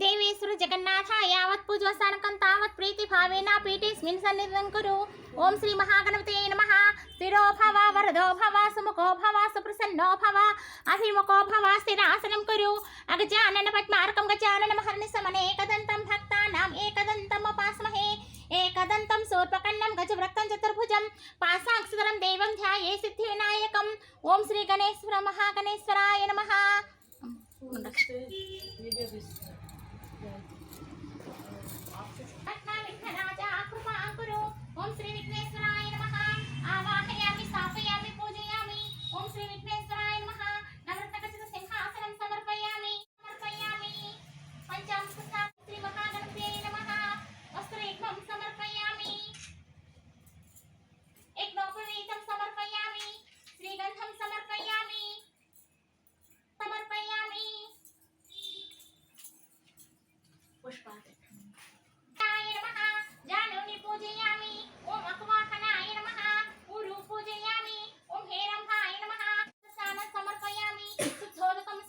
దేవేశ్వరు జగన్నాథ యావత్ పూజోసానకం తావత్ ప్రీతి భావేన పీఠేస్మిన్ సన్నిధం కురు. ఓం శ్రీ మహాగణపతే నమ. స్థిరో భవ వరదో భవ సుముఖో భవ సుప్రసన్నో భవ అభిముఖో భవ స్థిరాసనం కురు. అగజానన పద్మార్కం గజానన మహర్నిశమనేకదంతం భక్తానాం ఏకదంతం ఉపాస్మహే. ఏకదంతం శూర్పకన్నం గజవృత్తం చతుర్భుజం. పాశాక్షరం దేవం ధ్యాయే సిద్ధి వినాయకం ఓం శ్రీ గణేశ్వర మహాగణేశ్వరాయ నమ.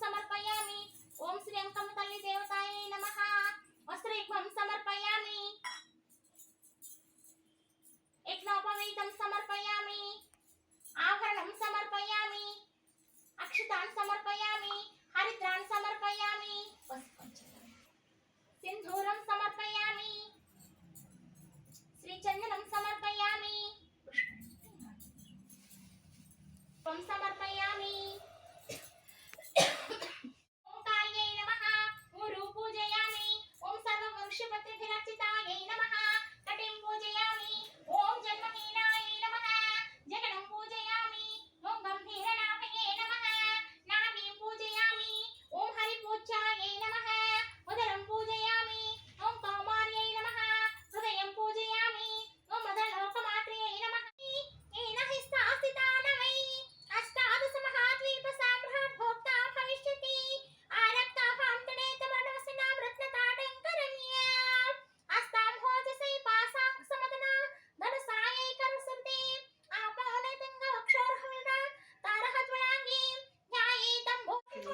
సమర్పయామి ఓం శ్రీ అంకమ్మ తల్లి దేవతాయ నమ వస్త్రైవం